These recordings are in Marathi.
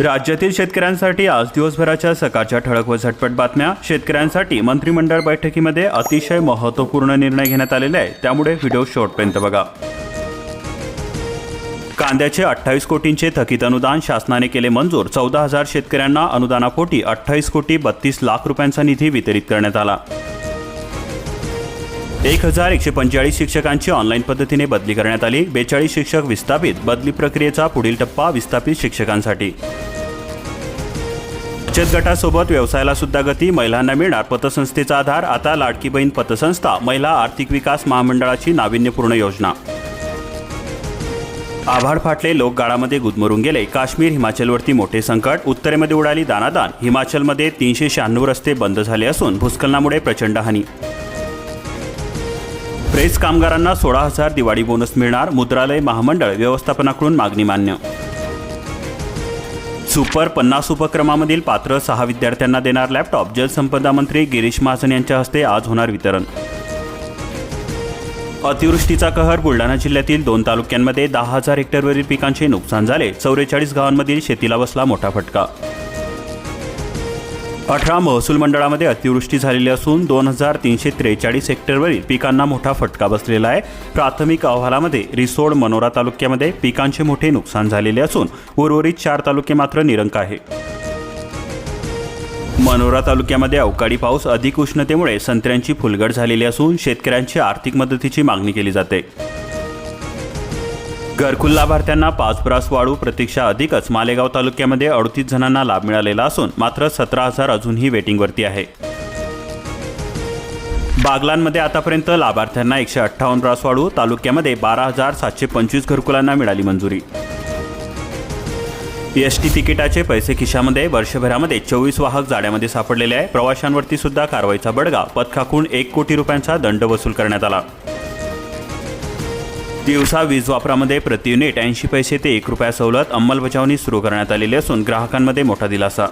राज्यातील शेतकऱ्यांसाठी आज दिवसभराच्या सकाळच्या ठळक व झटपट बातम्या. शेतकऱ्यांसाठी मंत्रिमंडळ बैठकीमध्ये अतिशय महत्त्वपूर्ण निर्णय घेण्यात आलेले आहे. त्यामुळे व्हिडिओ शॉर्टपर्यंत बघा. कांद्याचे अठ्ठावीस कोटींचे थकीत अनुदान शासनाने केले मंजूर. चौदा हजार शेतकऱ्यांना अनुदानापोटी अठ्ठावीस कोटी बत्तीस लाख रुपयांचा निधी वितरित करण्यात आला. एक हजार एकशे पंचेचाळीस शिक्षकांची ऑनलाईन पद्धतीने बदली करण्यात आली. बेचाळीस शिक्षक विस्थापित. बदली प्रक्रियेचा पुढील टप्पा विस्थापित शिक्षकांसाठी. बचत गटासोबत व्यवसायाला सुद्धा गती महिलांना मिळणार पतसंस्थेचा आधार आता लाडकी बहीण पतसंस्था महिला आर्थिक विकास महामंडळाची नाविन्यपूर्ण योजना. आभाळ फाटले लोक गाळामध्ये गुदमरून गेले. काश्मीर हिमाचलवरती मोठे संकट. उत्तरेमध्ये उडाली दानादान. हिमाचलमध्ये तीनशे शहाण्णव रस्ते बंद झाले असून भूस्खलनामुळे प्रचंड हानी. प्रेस कामगारांना सोळा हजार दिवाळी बोनस मिळणार मुद्रालय महामंडळ व्यवस्थापनाकडून मागणी मान्य. सुपर पन्नास उपक्रमामधील पात्र सहा विद्यार्थ्यांना देणार लॅपटॉप जलसंपदा मंत्री गिरीश महाजन यांच्या हस्ते आज होणार वितरण. अतिवृष्टीचा कहर बुलढाणा जिल्ह्यातील दोन तालुक्यांमध्ये दहा हजार हेक्टरवरील पिकांचे नुकसान झाले चौवेचाळीस गावांमधील शेतीला बसला मोठा फटका. अठरा महसूल मंडळामध्ये अतिवृष्टी झालेली असून दोन हजार तीनशे त्रेचाळीस हेक्टरवरील पिकांना मोठा फटका बसलेला आहे. प्राथमिक अहवालामध्ये रिसोड मनोरा तालुक्यामध्ये पिकांचे मोठे नुकसान झालेले असून उर्वरित चार तालुके मात्र निरंक आहे. मनोरा तालुक्यामध्ये अवकाळी पाऊस अधिक उष्णतेमुळे संत्र्यांची फुलगड झालेली असून शेतकऱ्यांची आर्थिक मदतीची मागणी केली जाते. घरकुल लाभार्थ्यांना पाच ब्रास वाळू प्रतीक्षा अधिकच मालेगाव तालुक्यामध्ये अडतीस जणांना लाभ मिळालेला असून मात्र सतरा हजार अजूनही वेटिंगवरती आहे. बागलांमध्ये आतापर्यंत लाभार्थ्यांना एकशे अठ्ठावन्न ब्रास वाळू तालुक्यामध्ये बारा हजार सातशे पंचवीस घरकुलांना मिळाली मंजुरी. एस टी तिकिटाचे पैसे खिशामध्ये वर्षभरामध्ये चोवीस वाहक जाड्यामध्ये सापडलेले आहे. प्रवाशांवरती सुद्धा कारवाईचा बडगा. पथकाकून एक कोटी रुपयांचा दंड वसूल करण्यात आला. दिवसा वीज वापरामध्ये प्रति युनिट ऐंशी पैसे ते एक रुपया सवलत अंमलबजावणी सुरू करण्यात आलेली असून ग्राहकांमध्ये मोठा दिलासा.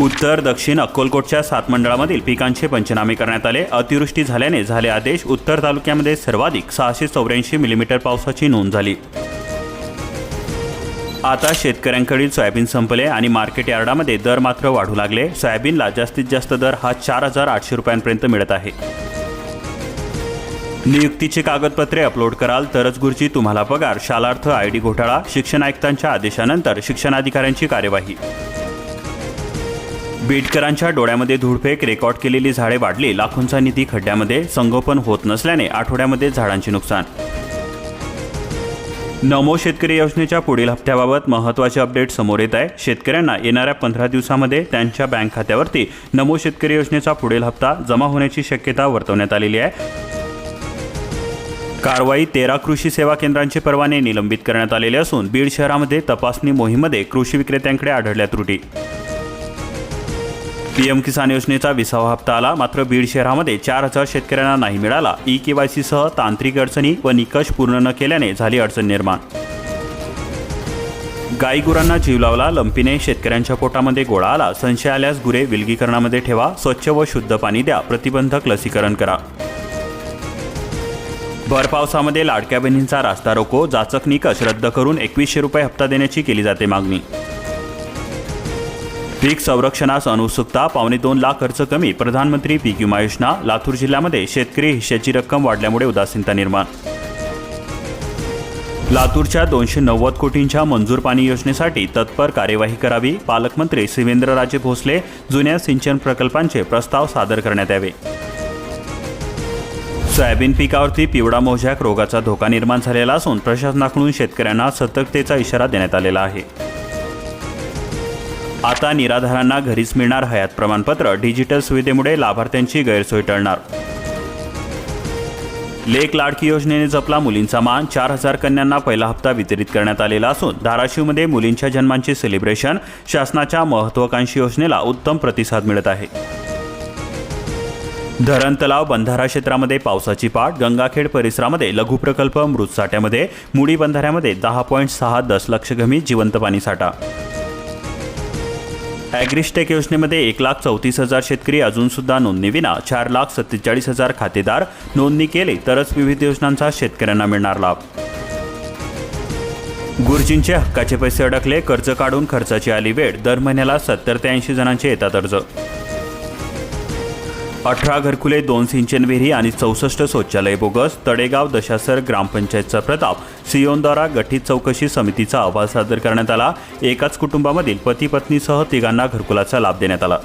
उत्तर दक्षिण अक्कोलकोटच्या सात मंडळामधील पिकांचे पंचनामे करण्यात आले. अतिवृष्टी झाल्याने झाले आदेश उत्तर तालुक्यामध्ये सर्वाधिक सहाशे चौऱ्याऐंशी मिलीमीटर पावसाची नोंद झाली. आता शेतकऱ्यांकडील सोयाबीन संपले आणि मार्केट यार्डामध्ये दर मात्र वाढू लागले. सोयाबीनला जास्तीत जास्त दर हा चार हजार आठशे रुपयांपर्यंत मिळत आहे. नियुक्तीची कागदपत्रे अपलोड कराल तरच गुरुजी तुम्हाला पगार शालार्थ आय डी घोटाळा शिक्षण आयुक्तांच्या आदेशानंतर शिक्षणाधिकाऱ्यांची कार्यवाही. बीडकरांच्या डोळ्यामध्ये धूळफेक रेकॉर्ड केलेली झाडे वाढली लाखोंचा निधी खड्ड्यामध्ये संगोपन होत नसल्याने आठवड्यामध्ये झाडांचे नुकसान. नमो शेतकरी योजनेच्या पुढील हप्त्याबाबत महत्त्वाचे अपडेट समोर येत आहे. शेतकऱ्यांना येणाऱ्या पंधरा दिवसामध्ये त्यांच्या बँक खात्यावरती नमो शेतकरी योजनेचा पुढील हप्ता जमा होण्याची शक्यता वर्तवण्यात आलेली आहे. कारवाई तेरा कृषी सेवा केंद्रांचे परवाने निलंबित करण्यात आलेले असून बीड शहरामध्ये तपासणी मोहीममध्ये कृषी विक्रेत्यांकडे आढळल्या त्रुटी. पीएम किसान योजनेचा विसावा हप्ता आला मात्र बीड शहरामध्ये चार हजार शेतकऱ्यांना नाही मिळाला. ई के वाय सह तांत्रिक अडचणी व निकष पूर्ण न केल्याने झाली अडचण निर्माण. गाई गुरांना जीव लावला लंपीने शेतकऱ्यांच्या पोटामध्ये गोळा आला. संशय आल्यास गुरे विलगीकरणामध्ये ठेवा स्वच्छ व शुद्ध पाणी द्या प्रतिबंधक लसीकरण करा. भर पावसामध्ये लाडक्या बहिणींचा रास्ता रोको जाचक निकष रद्द करून एकवीसशे रुपये हप्ता देण्याची केली जाते मागणी. पीक संरक्षणास अनुत्सुकता पावणे दोन लाख खर्च कमी प्रधानमंत्री पीक विमा योजना लातूर जिल्ह्यामध्ये शेतकरी हिश्श्याची रक्कम वाढल्यामुळे उदासीनता निर्माण. लातूरच्या दोनशे नव्वद कोटींच्या मंजूर पाणी योजनेसाठी तत्पर कार्यवाही करावी पालकमंत्री शिवेंद्रराजे भोसले जुन्या सिंचन प्रकल्पांचे प्रस्ताव सादर करण्यात यावे. सोयाबीन पिकावरती पिवळा मोझॅक रोगाचा धोका निर्माण झालेला असून प्रशासनाकडून शेतकऱ्यांना सतर्कतेचा इशारा देण्यात आलेला आहे. आता निराधारांना घरीच मिळणार हयात प्रमाणपत्र. डिजिटल सुविधेमुळे लाभार्थ्यांची गैरसोय टळणार. लेक लाडकी योजनेने जपला मुलींचा मान. चार हजार कन्यांना पहिला हप्ता वितरित करण्यात आलेला असून धाराशिवमध्ये मुलींच्या जन्मांचे सेलिब्रेशन. शासनाच्या महत्वाकांक्षी योजनेला उत्तम प्रतिसाद मिळत आहे. धरण तलाव बंधारा क्षेत्रामध्ये पावसाची पाठ गंगाखेड परिसरामध्ये लघु प्रकल्प मृतसाठ्यामध्ये मुडी बंधाऱ्यामध्ये दहा पॉईंट सहा दशलक्ष घमी जिवंत पाणी साठा. ॲग्रिस्टेक योजनेमध्ये एक लाख चौतीस हजार शेतकरी अजूनसुद्धा नोंदणीविना चार लाख सत्तेचाळीस हजार खातेदार नोंदणी केली तरच विविध योजनांचा शेतकऱ्यांना मिळणार लाभ. गुरुजींचे हक्काचे पैसे अडकले कर्ज काढून खर्चाची आली वेळ दर महिन्याला सत्तर ते ऐंशी जणांचे येतात अर्ज. अठरा घरकुले दोन सिंचन विहिरी आणि चौसष्ट शौचालय बोगस तडेगाव दशासर ग्रामपंचायतचा प्रताप. सिओनद्वारा गठीत चौकशी समितीचा अहवाल सादर करण्यात आला. एकाच कुटुंबामधील पती पत्नीसह तिघांना घरकुलाचा लाभ देण्यात आला.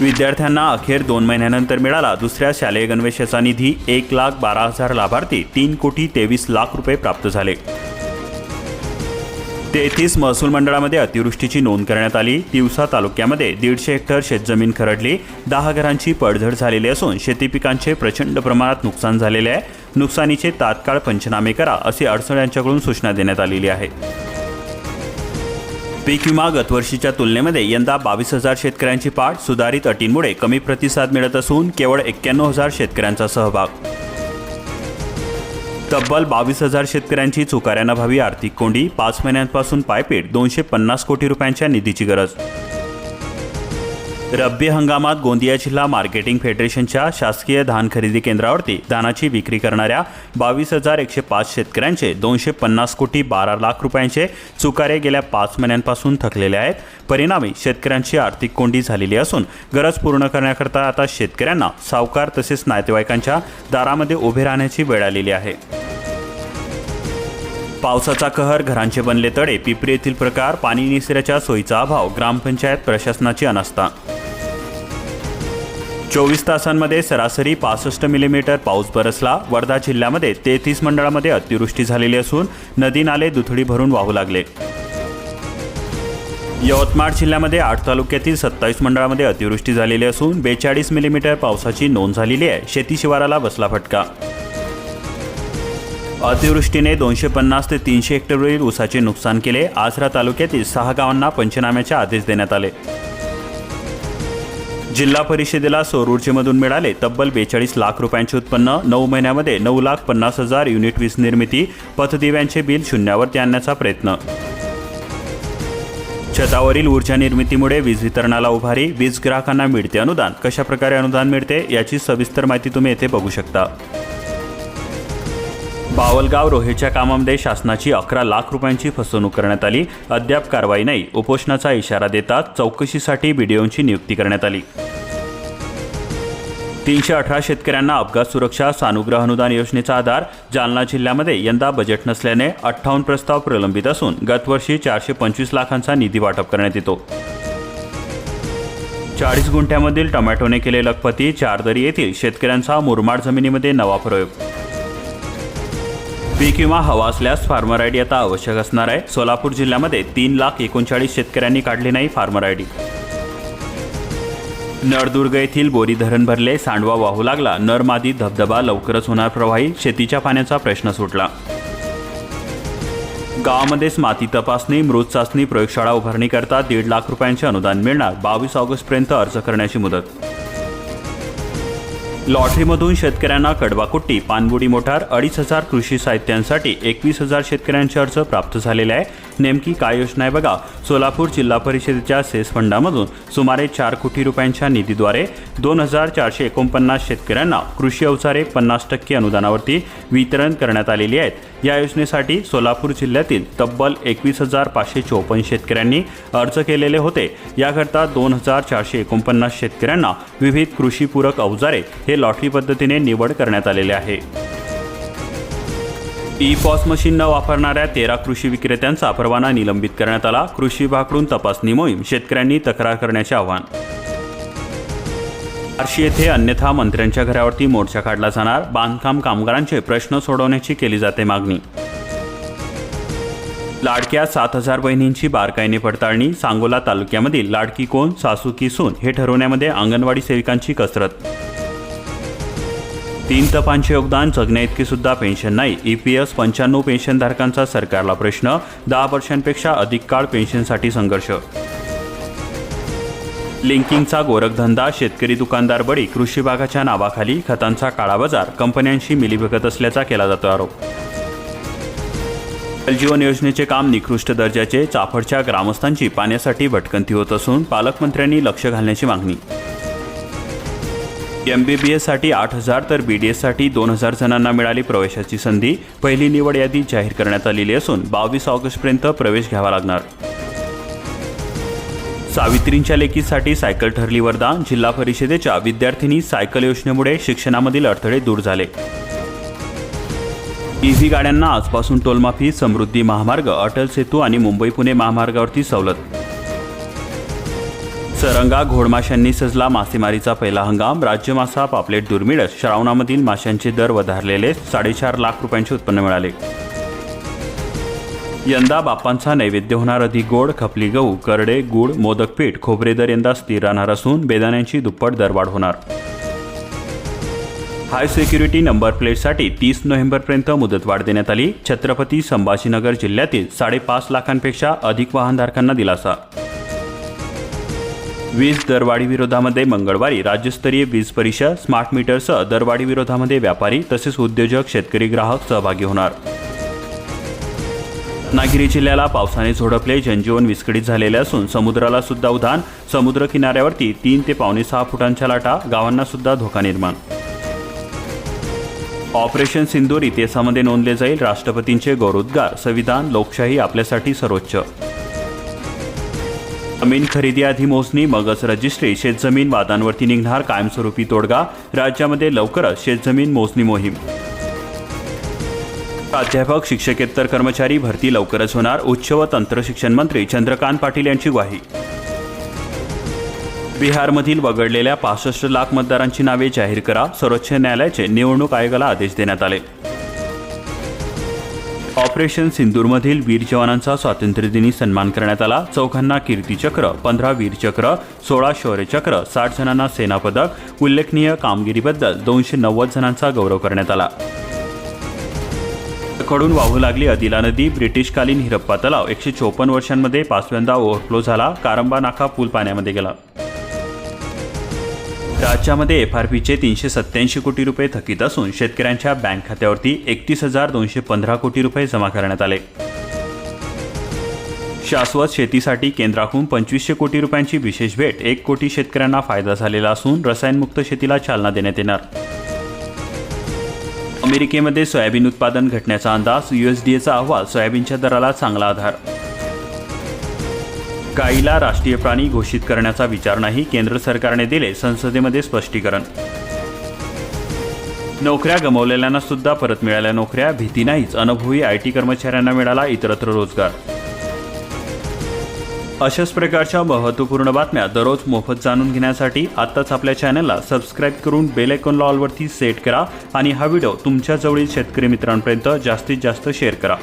विद्यार्थ्यांना अखेर दोन महिन्यानंतर मिळाला. दुसऱ्या शालेय गणवेशाचा निधी एक लाख बारा हजार लाभार्थी तीन कोटी तेवीस लाख रुपये प्राप्त झाले. तेहतीस महसूल मंडळामध्ये अतिवृष्टीची नोंद करण्यात आली. तिवसा तालुक्यामध्ये दीडशे हेक्टर शेतजमीन खरडली. दहा घरांची पडझड झालेली असून शेती पिकांचे प्रचंड प्रमाणात नुकसान झालेले आहे. नुकसानीचे तात्काळ पंचनामे करा अशी अडचण यांच्याकडून सूचना देण्यात आलेली आहे. पीक विमा गतवर्षीच्या तुलनेमध्ये यंदा बावीस हजार शेतकऱ्यांची पाठ सुधारित अटींमुळे कमी प्रतिसाद मिळत असून केवळ एक्क्याण्णव हजार शेतकऱ्यांचा सहभाग. तब्बल बावीस हजार शेतकऱ्यांची चुकाऱ्यांना भावी आर्थिक कोंडी पाच महिन्यांपासून पायपीट दोनशे पन्नास कोटी रुपयांच्या निधीची गरज. रब्बी हंगामात गोंदिया जिल्हा मार्केटिंग फेडरेशनच्या शासकीय धान खरेदी केंद्रावरती धानाची विक्री करणाऱ्या बावीस हजार एकशे पाच शेतकऱ्यांचे दोनशे पन्नास कोटी बारा लाख रुपयांचे चुकारे गेल्या पाच महिन्यांपासून थकलेले आहेत. परिणामी शेतकऱ्यांची आर्थिक कोंडी झालेली असून गरज पूर्ण करण्याकरता आता शेतकऱ्यांना सावकार तसेच नातेवाईकांच्या दारामध्ये उभे राहण्याची वेळ आलेली आहे. पावसाचा कहर घरांचे बनले तडे पिपरी येथील प्रकार पाणी निसऱ्याच्या सोयीचा अभाव ग्रामपंचायत प्रशासनाची अनास्था चोवीस तासांमध्ये सरासरी पासष्ट मिलीमीटर पाऊस बरसला. वर्धा जिल्ह्यामध्ये तेहतीस मंडळामध्ये अतिवृष्टी झालेली असून नदी नाले दुथडी भरून वाहू लागले. यवतमाळ जिल्ह्यामध्ये आठ तालुक्यातील सत्तावीस मंडळामध्ये अतिवृष्टी झालेली असून बेचाळीस मिलीमीटर पावसाची नोंद झालेली आहे. शेती शिवाराला बसला फटका. अतिवृष्टीने दोनशे पन्नास ते तीनशे हेक्टरवरील ऊसाचे नुकसान केले. आसरा तालुक्यातील सहा गावांना पंचनाम्याचे आदेश देण्यात आले. जिल्हा परिषदेला सौर मिळाले तब्बल बेचाळीस लाख रुपयांचे उत्पन्न. नऊ महिन्यामध्ये नऊ लाख पन्नास हजार युनिट वीज निर्मिती पथदिव्यांचे बिल शून्यावरती आणण्याचा प्रयत्न. छतावरील ऊर्जा निर्मितीमुळे वीज वितरणाला उभारी वीज ग्राहकांना मिळते अनुदान. कशा प्रकारे अनुदान मिळते याची सविस्तर माहिती तुम्ही येथे बघू शकता. बावलगाव रोहेच्या कामामध्ये शासनाची अकरा लाख रुपयांची फसवणूक करण्यात आली. अद्याप कारवाई नाही. उपोषणाचा इशारा देतात चौकशीसाठी बीडीओंची नियुक्ती करण्यात आली. तीनशे अठरा शेतकऱ्यांना अपघात सुरक्षा सानुग्रह अनुदान योजनेचा आधार जालना जिल्ह्यामध्ये यंदा बजेट नसल्याने अठ्ठावन्न प्रस्ताव प्रलंबित असून गतवर्षी चारशे पंचवीस लाखांचा निधी वाटप करण्यात येतो. चाळीस गुंठ्यामधील टोमॅटोने केले लखपती चारदरी येथील शेतकऱ्यांचा मुरमाड जमिनीमध्ये नवा प्रयोग पीक विमा हवा असल्यास फार्मर आय डी आता आवश्यक असणार आहे. सोलापूर जिल्ह्यामध्ये तीन लाख एकोणचाळीस शेतकऱ्यांनी काढली नाही फार्मर आय डी. नळदुर्ग येथील बोरी धरण भरले सांडवा वाहू लागला नरमादी धबधबा लवकरच होणार प्रवाही शेतीच्या पाण्याचा प्रश्न सुटला. गावामध्येच माती तपासणी मृत चाचणी प्रयोगशाळा उभारणीकरता दीड लाख रुपयांचे अनुदान मिळणार बावीस ऑगस्टपर्यंत अर्ज करण्याची मुदत. लॉटरीमधून शेतकऱ्यांना कडवाकुट्टी पानबुडी मोटार अडीच हजार कृषी साहित्यांसाठी एकवीस हजार शेतकऱ्यांचे अर्ज प्राप्त झालेले आहे. नेमकी काय योजना आहे बघा. सोलापूर जिल्हा परिषदेच्या सेस फंडामधून सुमारे चार कोटी रुपयांच्या निधीद्वारे दोन हजार चारशे एकोणपन्नास शेतकऱ्यांना कृषी अवजारे पन्नास टक्के अनुदानावरती वितरण करण्यात आलेली आहेत. या योजनेसाठी सोलापूर जिल्ह्यातील तब्बल एकवीस हजार पाचशे चोपन्न शेतकऱ्यांनी अर्ज केलेले होते. याकरता दोन हजार चारशे एकोणपन्नास शेतकऱ्यांना विविध कृषीपूरक अवजारे हे लॉटरी पद्धतीने निवड करण्यात आलेले आहे. पॉस मशीन न वापरणाऱ्या तेरा कृषी विक्रेत्यांचा परवाना निलंबित करण्यात आला. कृषी विभागाकडून तपासणी मोहीम शेतकऱ्यांनी तक्रार करण्याचे आवाहन. बार्शी येथे अन्यथा मंत्र्यांच्या घरावरती मोर्चा काढला जाणार. बांधकाम कामगारांचे प्रश्न सोडवण्याची केली जाते मागणी. लाडक्या सात हजार बहिणींची बारकाईने पडताळणी. सांगोला तालुक्यामधील लाडकी कोण सासू की सून हे ठरवण्यामध्ये अंगणवाडी सेविकांची कसरत तीन तपांचे योगदान जगण्या सुद्धा पेन्शन नाही. ई पी एस पंच्याण्णव पेन्शनधारकांचा सरकारला प्रश्न दहा वर्षांपेक्षा अधिक काळ पेन्शनसाठी संघर्ष. लिंकिंगचा गोरखधंदा शेतकरी दुकानदार बळी कृषी भागाच्या नावाखाली खतांचा काळा बाजार कंपन्यांशी मिलीभगत असल्याचा केला जातो आरोप. जलजीवन योजनेचे काम निकृष्ट दर्जाचे चाफडच्या ग्रामस्थांची पाण्यासाठी भटकंती होत असून पालकमंत्र्यांनी लक्ष घालण्याची मागणी. एम बी बी एससाठी आठ हजार तर बी डी एससाठी दोन हजार जणांना मिळाली प्रवेशाची संधी. पहिली निवड यादी जाहीर करण्यात आलेली असून बावीस ऑगस्टपर्यंत प्रवेश घ्यावा लागणार. सावित्रींच्या लेकीसाठी सायकल ठरली वरदान जिल्हा परिषदेच्या विद्यार्थिनी सायकल योजनेमुळे शिक्षणामधील अडथळे दूर झाले. ईव्ही गाड्यांना आजपासून टोलमाफी समृद्धी महामार्ग अटल सेतू आणि मुंबई पुणे महामार्गावरती सवलत. सरंगा घोडमाशांनी सजला मासेमारीचा पहिला हंगाम. राज्य मासा पापलेट दुर्मिळ श्रावणामधील माशांचे दर वधारलेले साडेचार लाख रुपयांचे उत्पन्न मिळाले. यंदा बाप्पांचा नैवेद्य होणार अधिक गोड खपली गहू करडे गूळ मोदक पीठ खोबरे दर यंदा स्थिर राहणार असून बेदाण्यांची दुप्पट दरवाढ होणार. हाय सिक्युरिटी नंबर प्लेटसाठी तीस नोव्हेंबरपर्यंत मुदतवाढ देण्यात आली. छत्रपती संभाजीनगर जिल्ह्यातील साडेपाच लाखांपेक्षा अधिक वाहनधारकांना दिलासा. वीज दरवाढी विरोधामध्ये मंगळवारी राज्यस्तरीय वीज परिषद स्मार्ट मीटरसह दरवाढी विरोधामध्ये व्यापारी तसेच उद्योजक शेतकरी ग्राहक सहभागी होणार. रत्नागिरी जिल्ह्याला पावसाने झोडपले जनजीवन विस्कळीत झालेले असून समुद्राला सुद्धा उधाण समुद्र किनाऱ्यावरती तीन ते पावणे सहा फुटांच्या लाटा गावांना सुद्धा धोका निर्माण. ऑपरेशन सिंदूर इतिहासामध्ये नोंदले जाईल राष्ट्रपतींचे गौरवोद्गार संविधान लोकशाही आपल्यासाठी सर्वोच्च. जमीन खरेदी आधी मोजणी मगच रजिस्ट्री शेतजमीन वादांवरती निघणार कायमस्वरूपी तोडगा राज्यामध्ये लवकरच शेतजमीन मोजणी मोहीम. प्राध्यापक शिक्षकेतर कर्मचारी भरती लवकरच होणार उच्च व तंत्र शिक्षण मंत्री चंद्रकांत पाटील यांची ग्वाही. बिहारमधील वगळलेल्या पासष्ट लाख मतदारांची नावे जाहीर करा सर्वोच्च न्यायालयाचे निवडणूक आयोगाला आदेश देण्यात आले. ऑपरेशन सिंदूरमधील वीर जवानांचा स्वातंत्र्यदिनी सन्मान करण्यात आला. चौघांना कीर्तीचक्र पंधरा वीरचक्र सोळा शौर्यचक्र साठ जणांना सेना पदक उल्लेखनीय कामगिरीबद्दल दोनशे नव्वद जणांचा गौरव करण्यात आला. कडून वाहू लागली अदिला नदी ब्रिटिशकालीन हिरप्पा तलाव एकशे चोपन्न वर्षांमध्ये पाचव्यांदा ओव्हरफ्लो झाला. कारंबा नाका पूल पाण्यामध्ये गेला. राज्यामध्ये एफ आर पीचे तीनशे सत्याऐंशी कोटी रुपये थकीत असून शेतकऱ्यांच्या बँक खात्यावरती एकतीस हजार दोनशे पंधरा कोटी रुपये जमा करण्यात आले. शाश्वत शेतीसाठी केंद्राकडून पंचवीसशे कोटी रुपयांची विशेष भेट एक कोटी शेतकऱ्यांना फायदा झालेला असून रसायनमुक्त शेतीला चालना देण्यात येणार. अमेरिकेमध्ये सोयाबीन उत्पादन घटण्याचा अंदाज यूएसडीएचा अहवाल सोयाबीनच्या दराला चांगला आधार. गायीला राष्ट्रीय प्राणी घोषित करण्याचा विचार नाही केंद्र सरकारने दिले संसदेमध्ये स्पष्टीकरण. नोकऱ्या गमावलेल्यांना सुद्धा परत मिळाल्या नोकऱ्या भीती नाहीच अनुभवी आय टी कर्मचाऱ्यांना मिळाला इतरत्र रोजगार. अशाच प्रकारच्या महत्त्वपूर्ण बातम्या दररोज मोफत जाणून घेण्यासाठी आत्ताच आपल्या चॅनलला सबस्क्राईब करून बेल आयकॉन ऑलवरती सेट करा आणि हा व्हिडिओ तुमच्या जवळील शेतकरी मित्रांपर्यंत जास्तीत जास्त शेअर करा.